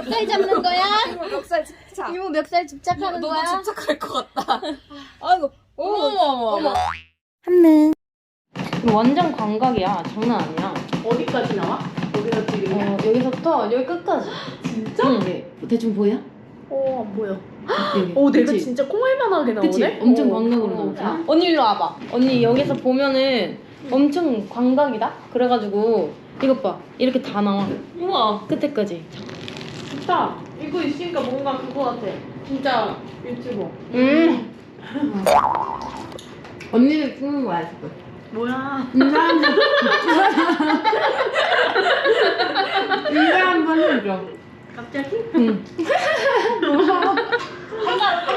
몇 살 잡는 거야? 멱살 집착. 이모 몇 살 집착하는 너도 거야? 집착할 것 같다. 아이고 어머 어머 어머. 한능 완전 광각이야. 장난 아니야. 어디까지 나와? 어디가 지금? 어, 여기서부터 여기 끝까지. 진짜? 응. 네. 대충 보여? 어, 안 보여. 여기. 어, 내가 그치? 진짜 콩알만하게 나오네. 그치? 엄청 어. 광각으로 어. 나오잖아. 언니 일로 와봐. 언니 여기서 보면은 엄청 광각이다? 그래가지고 이것 봐. 이렇게 다 나와. 우와, 끝에까지. 좋다. 이거 있으니까 뭔가 그거 같아. 진짜 유튜버. 음. 언니를 찍는 거야 지금. 뭐야? 인사 한 번. 인사 한번 해줘. 갑자기? 응.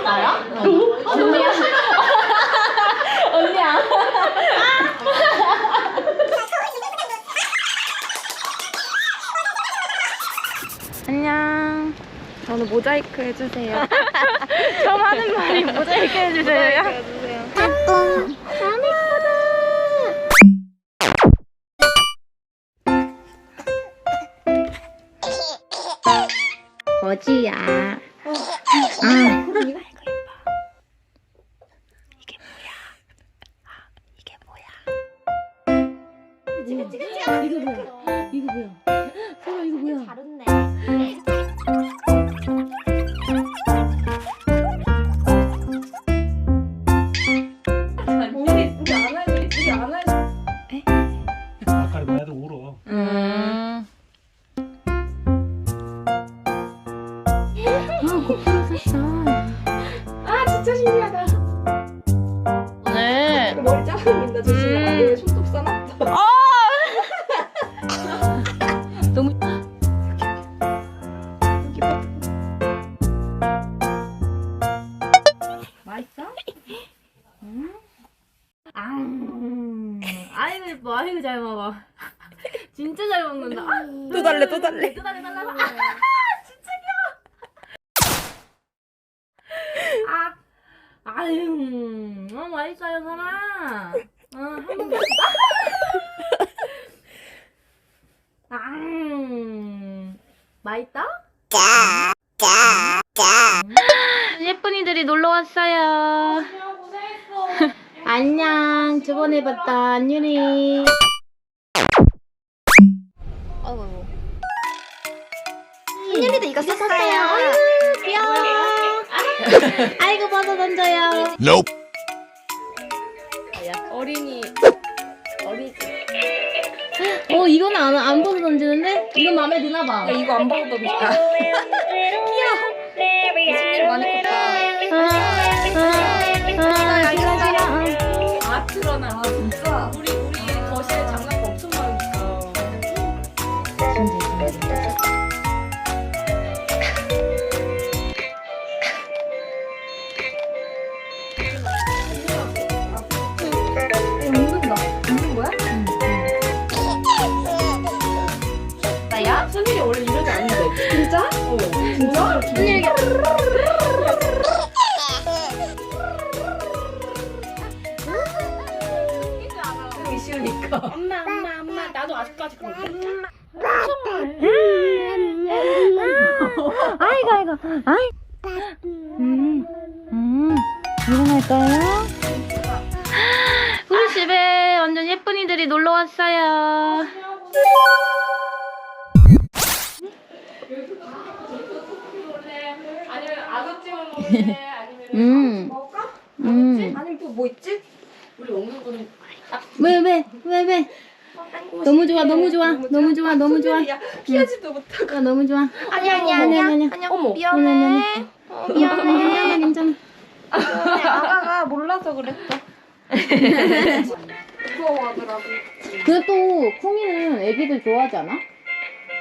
나야? 언니야. 언니야. 안녕. 저는 모자이크 해주세요. 처음 하는 말이 모자이크 해주세요. 해주세요. 거지야. 아. 진짜 신기하다. 오늘 머리 자르는다 조심해. 아니 손톱 싸놨다. 너무 맛있어? 음. 아, 아이고 예뻐, 아이고 잘 먹어. 진짜 잘 먹는다. 아, 또 달래 또 달래. 또 달래 달라고. 아, 진짜 귀여워. 아, 아유, 어 맛있어요 사라. 어, 한번 먹자. 아, 맛있다? 예쁜이들이 놀러 왔어요. 안녕. 저번에 봤다 안유리. 어이구. 한율이도 이거 썼어요. 귀여워. 아이고 벗어 던져요. Nope. 어린이 어린. 어 이건 안, 안 벗어 던지는데? 이건 마음에 드나 봐. 야 이거 안 봐도 됩니까? 손님 많이 컸다. 아, 아, 싫어, 싫어. 아 틀어놔. 아 진짜. 우리 선율이 원래 이러지 않는데. 진짜? 어. 진짜? 언니 하기 쉬우니까. 엄마, 엄마, 엄마. 나도 아직까지 그래. 아이고, 아이고. 아이. 음, 음. 일어날까요? 우리 집에 완전 예쁜이들이 놀러 왔어요. 아니면 아구찜을 먹을래? 아니면 음. 먹을까? 음. 아니면 또뭐 있지? 우리 먹는 거는 왜, 왜, 왜, 왜? 너무 좋아, 너무 좋아, 너무 좋아, 너무 좋아. 야 피하지도 못하고. 야, 너무 좋아. 아니 아니 아니야, 아니야. 아니야. 아니야. 어머. 미안해. 어, 미안해. 괜찮아, 괜찮아. 미안해. 아가가 몰라서 그랬어. 무서워하더라고. 근데 또 콩이는 애기들 좋아하지 않아?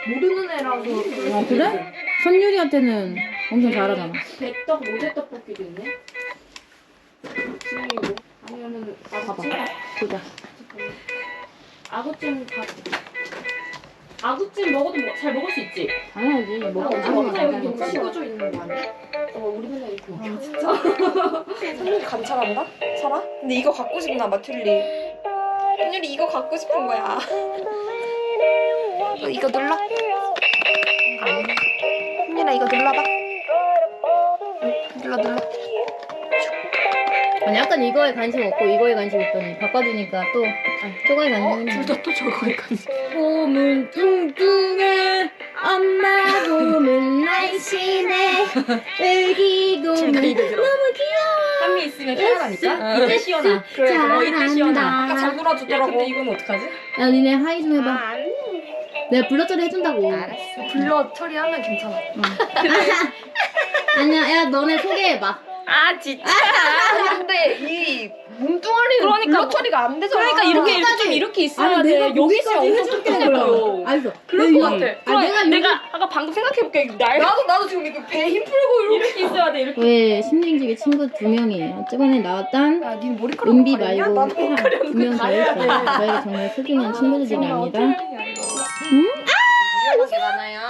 모르는 애라서. 아 그래? 선율이한테는 엄청 잘하잖아. 배떡 모제 떡볶이도 있네. 지금 아니면은 봐봐. 아구찜? 보자. 아구찜 밥. 아구찜 먹어도 뭐- 잘 먹을 수 있지? 당연하지. 먹어. 아구찜 여기 먹어. 여기 찍어져 있는 거 아니야? 어 우리 맨날 이렇게 먹어. 진짜? 선율이 관찰한다? 살아? 근데 이거 갖고 싶나 봐 튤리 선율이 이거 갖고 싶은 거야 너 이거 눌러? 선율아 이거 눌러봐. 눌러 눌러. 아니 약간 이거에 관심 없고 이거에 관심 있더니 바꿔주니까 또 아, 저거에 관심 있네. 둘다또 저거에 관심. 봄은 뚱뚱해 엄마 봄은 날씬해 애기곰은 너무 귀여워 한미 있으면 편하니까. 이때 시원하 그래, 어, 이때 시원하. 아까 잘 잘한다 놀아주더라고. 근데 이건 어떡하지? 야 니네 하이 좀 해봐 내가 불러 처리 해준다고 불러 처리하면 괜찮아. 아니야 야 너네 소개해봐 아 진짜. 근데 이 몸뚱아리는 그러니까 처리가 안 되잖아. 그러니까 이렇게 이렇게 좀 이렇게 있어야 돼. 여기 있으면 엄청 뚱뚱해요. 알았어 그럴 것 같아. 아 내가 내가 아까 방금 생각해볼게. 날... 나도 나도 지금 이렇게 배힘 풀고 이렇게, 있어야 돼. 이렇게. 왜 심리집에 친구 두 명이에요 저번에 나왔던 야, 니 머리카락 은비 가렸냐? 말고 나도 머리카락 두명 더 있어요 저희가 정말 소중한 친구들이랍니다 응? 위험한 게 많아요.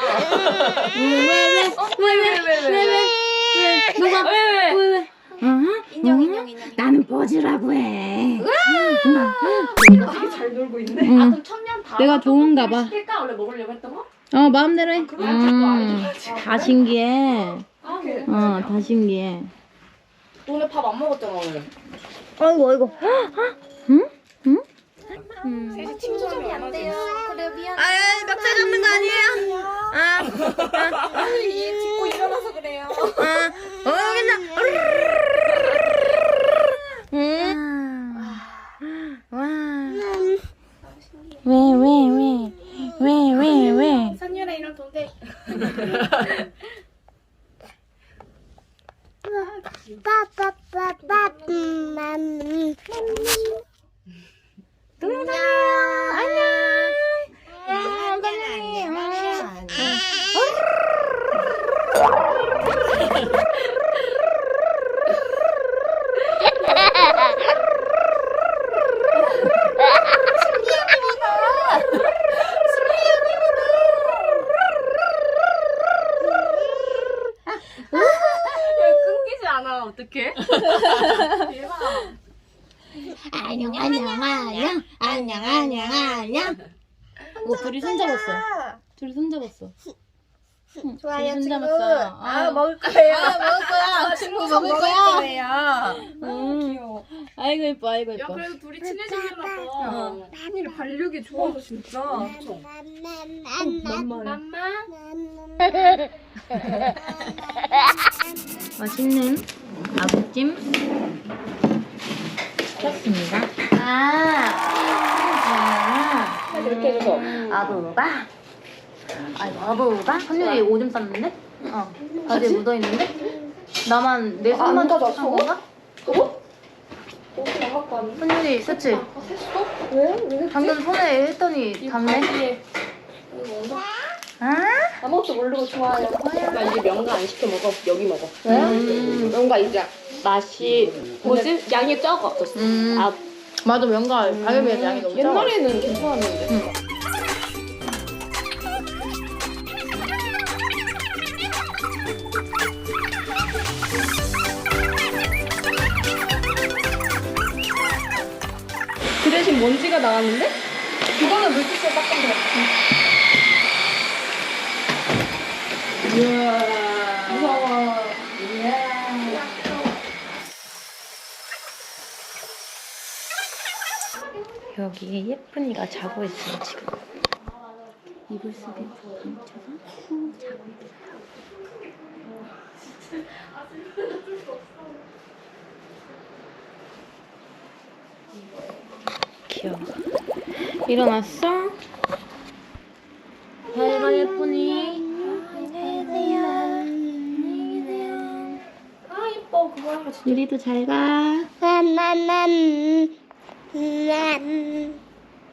왜왜왜왜왜왜 왜 누가 왜 왜? 왜 왜? 어? 인형 어? 인형 인형. 나는 버즈라고 해. 되게 잘 놀고 있네. 응. 그럼 천년 다. 내가 좋은가 봐. 시킬까? 원래 먹으려고 했던 거? 어 마음대로 해. 그럼 음, 다 신기해. 아, 그래. 어, 다 신기해. 너네 밥 안 먹었잖아 오늘. 아이고 아이고. 응? 응? 셋이 친구점이 안 돼요. 그래 미안. 아, 멱살 잡는 거 아니에요? 아, 얘 짚고 일어나서 그래요. 아, 어, 괜찮아. 응? 와. 왜, 왜, 왜? 왜, 왜, 왜? 선율아 이런 동생. 끊기지 않아 어떡해? 안녕, 안녕, 안녕, 안녕, 안녕, 안녕. 오, 둘이 손잡았어. 둘이 손잡았어. 좋아요 둘이 친구. 손잡았어. 아 먹을 거예요. 아, 먹을 거야. 친구 먹을 거예요. 음. 귀여워. 아이고 예뻐, 아이고 예뻐. 그래도 둘이 친해지려나 봐. 어. 한이를 반력이 좋아서 진짜. 엄청. 맘마. 맛있는 아구찜 시켰습니다. 아, 이렇게 해줘서. 아부가? 아이고, 아부가? 선율이 오줌 쌌는데? 어. 바지에 묻어 있는데? 나만 내 손만 안 가져왔어? 한 건가? 그거? 왔는데? 선율이 그치? 아, 샜어? 왜? 왜 방금 손에 했더니 닿네? 바지에. 아? 아무것도 모르고 좋아해요. 나 이제 명가 안 시켜 먹어. 여기 먹어. 음. 명가 이제 맛이 뭐지? 양이 적어. 음. 아, 맞아, 명가 가격에 양이 너무 작아. 옛날에는 괜찮았는데. 응. 그 대신 먼지가 나왔는데? 그거는 물티슈로 닦으면 돼. 이야. 무서워. 여기에 예쁜이가 자고 있어요 지금. 이불 속에 감춰서 후 자고 있어요 귀여워. 일어났어? 잘가 예쁜이 아, 이뻐. 그거 하니까 진짜.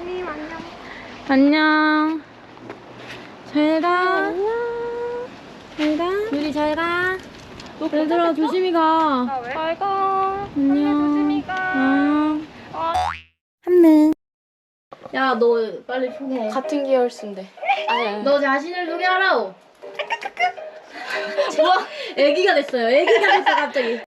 유리도 잘가 안녕. 잘 가. 잘 가. 유리 잘 가. 얘들아 조심히 가. 왜? 잘 가. 안녕. 조심히 가. 아. 한능. 야, 너 빨리 소개해. 같은 계열수인데. 아야. 너 자신을 소개하라고. 뭐야? 애기가 됐어요. 애기가 됐어 갑자기.